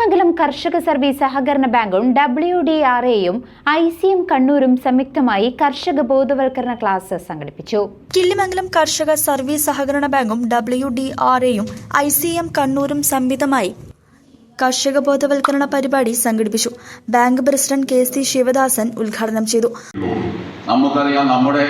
Killimangalam കർഷക service സഹകരണ ബാങ്കും ഡബ്ല്യു ഡി ആർ എയും ഐ സി എം കണ്ണൂരും സംയുക്തമായി കർഷക ബോധവൽക്കരണ ക്ലാസ് സംഘടിപ്പിച്ചു. കിള്ളിമംഗലം കർഷക സർവീസ് സഹകരണ ബാങ്കും ഡബ്ല്യു ഡി ആർ എയും ഐ സി എം കണ്ണൂരും സംയുക്തമായി കർഷക ബോധവൽക്കരണ പരിപാടി സംഘടിപ്പിച്ചു. Bank president K C Sivadasan ഉദ്ഘാടനം ചെയ്തു. നമുക്കറിയാം നമ്മുടെ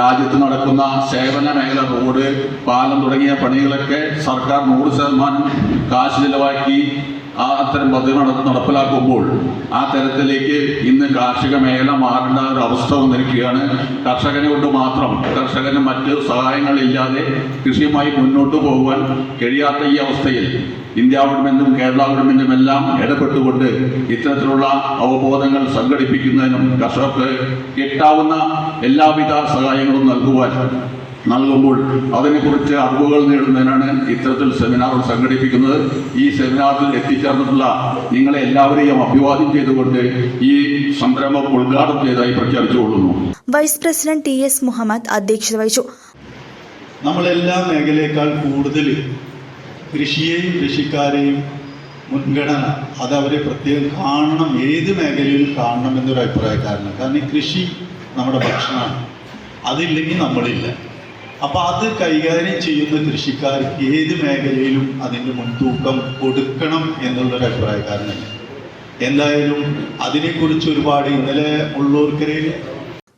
രാജ്യത്ത് നടക്കുന്ന സേവന മേഖല റോഡ് പാലം തുടങ്ങിയ പണികളൊക്കെ സർക്കാർ നൂറ് ശതമാനം കാശ് ചെലവാക്കി ആ അത്തരം പദ്ധതി നട- നടപ്പിലാക്കുമ്പോൾ ആ തരത്തിലേക്ക് ഇന്ന് കാർഷിക മേഖല മാറേണ്ട ഒരു അവസ്ഥ വന്നിരിക്കുകയാണ്. കർഷകനെ കൊണ്ട് മാത്രം കർഷകന് മറ്റ് സഹായങ്ങളില്ലാതെ കൃഷിയുമായി മുന്നോട്ട് പോകുവാൻ കഴിയാത്ത ഈ അവസ്ഥയിൽ ഇന്ത്യ ഗവൺമെന്റും കേരള ഗവൺമെന്റും എല്ലാം ഇടപെട്ടുകൊണ്ട് ഇത്തരത്തിലുള്ള അവബോധങ്ങൾ സംഘടിപ്പിക്കുന്നതിനും കർഷകർക്ക് കിട്ടാവുന്ന എല്ലാവിധ സഹായങ്ങളും നൽകുവാൻ നൽകുമ്പോൾ അതിനെക്കുറിച്ച് അറിവുകൾ നേടുന്നതിനാണ് ഇത്തരത്തിൽ സെമിനാറുകൾ സംഘടിപ്പിക്കുന്നത്. ഈ സെമിനാറിൽ എത്തിച്ചേർന്നിട്ടുള്ള നിങ്ങളെ എല്ലാവരെയും അഭിവാദ്യം ചെയ്തുകൊണ്ട് ഈ സംരംഭം ഉദ്ഘാടനം ചെയ്തതായി പ്രഖ്യാപിച്ചുകൊള്ളുന്നു vice president T S Muhammad അധ്യക്ഷത വഹിച്ചു. നമ്മളെല്ലാ മേഖലയേക്കാൾ കൂടുതൽ കൃഷിയെയും കൃഷിക്കാരെയും മുൻഗണന അത് അവരെ പ്രത്യേകം കാണണം ഏത് മേഖലയിൽ കാണണം എന്നൊരു അഭിപ്രായക്കാരനാണ്. കാരണം ഈ കൃഷി നമ്മുടെ ഭക്ഷണമാണ്. അതില്ലെങ്കിൽ നമ്മളില്ല. അപ്പോൾ അത് കൈകാര്യം ചെയ്യുന്ന കൃഷിക്കാർക്ക് ഏത് മേഖലയിലും അതിന്റെ മുൻതൂക്കം കൊടുക്കണം എന്നുള്ളൊരു അഭിപ്രായക്കാരനല്ല എന്തായാലും അതിനെക്കുറിച്ച് ഒരുപാട് ഇന്നലെ ഉള്ളൂർക്കരയിൽ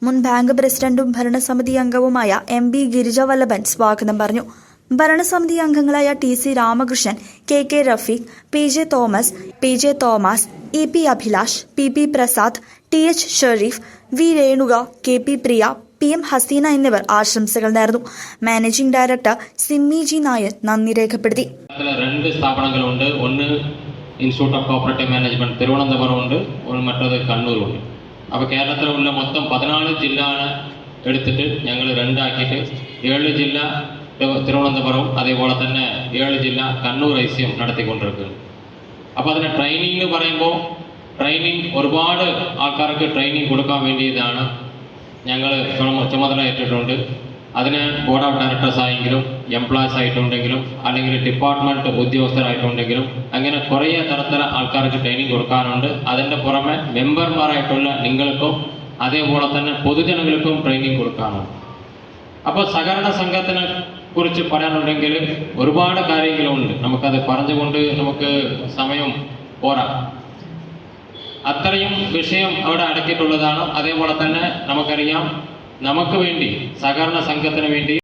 മുൻ ബാങ്ക് പ്രസിഡന്റും ഭരണസമിതി അംഗവുമായ എം ബി ഗിരിജ വല്ലഭൻ സ്വാഗതം പറഞ്ഞു. ഭരണസമിതി അംഗങ്ങളായ T C Ramakrishnan K K Rafeeq P J Thomas P J Thomas E P Abhilash P P Prasad T H Shereef V Renuka K P Priya P M Haseena എന്നിവർ ആശംസകൾ നേർന്നു. Managing director Simmi G Nair നന്ദി രേഖപ്പെടുത്തി. രണ്ട് സ്ഥാപനങ്ങളുണ്ട്. ഒന്ന് institute of cooperative management Thiruvananthapuram ഉണ്ട്. മറ്റേത് കണ്ണൂരുണ്ട്. അപ്പോൾ കേരളത്തിലുള്ള മൊത്തം പതിനാല് ജില്ല എടുത്തിട്ട് ഞങ്ങൾ രണ്ടാക്കിയിട്ട് ഏഴ് ജില്ല തിരു- തിരുവനന്തപുരം അതേപോലെ തന്നെ ഏഴ് ജില്ല കണ്ണൂർ ഐ സി എം നടത്തിക്കൊണ്ടിരിക്കുന്നു. അപ്പോൾ അതിന് ട്രെയിനിങ് പറയുമ്പോൾ ട്രെയിനിങ് ഒരുപാട് ആൾക്കാർക്ക് ട്രെയിനിങ് കൊടുക്കാൻ വേണ്ടിയതാണ് ഞങ്ങൾ ചുമതല ഏറ്റിട്ടുണ്ട്. അതിന് ബോർഡ് ഓഫ് ഡയറക്ടേഴ്സ് ആയെങ്കിലും എംപ്ലോയീസ് ആയിട്ടുണ്ടെങ്കിലും അല്ലെങ്കിൽ ഡിപ്പാർട്ട്മെന്റ് ഉദ്യോഗസ്ഥരായിട്ടുണ്ടെങ്കിലും അങ്ങനെ കുറേ തരത്തിലെ ആൾക്കാർക്ക് ട്രെയിനിങ് കൊടുക്കാനുണ്ട്. അതിന്റെ പുറമെ മെമ്പർമാരായിട്ടുള്ള നിങ്ങൾക്കും അതേപോലെ തന്നെ പൊതുജനങ്ങൾക്കും ട്രെയിനിങ് കൊടുക്കാനുണ്ട്. അപ്പോൾ സഹകരണ സംഘത്തിനെ കുറിച്ച് പറയാനുണ്ടെങ്കിൽ ഒരുപാട് കാര്യങ്ങളുണ്ട്. നമുക്കത് പറഞ്ഞുകൊണ്ട് നമുക്ക് സമയം പോരാ. അത്രയും വിഷയം അവിടെ അടക്കിയിട്ടുള്ളതാണ്. അതേപോലെ തന്നെ നമുക്കറിയാം നമുക്ക് വേണ്ടി സഹകരണ സംഘത്തിന് വേണ്ടി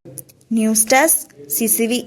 news desk C C V.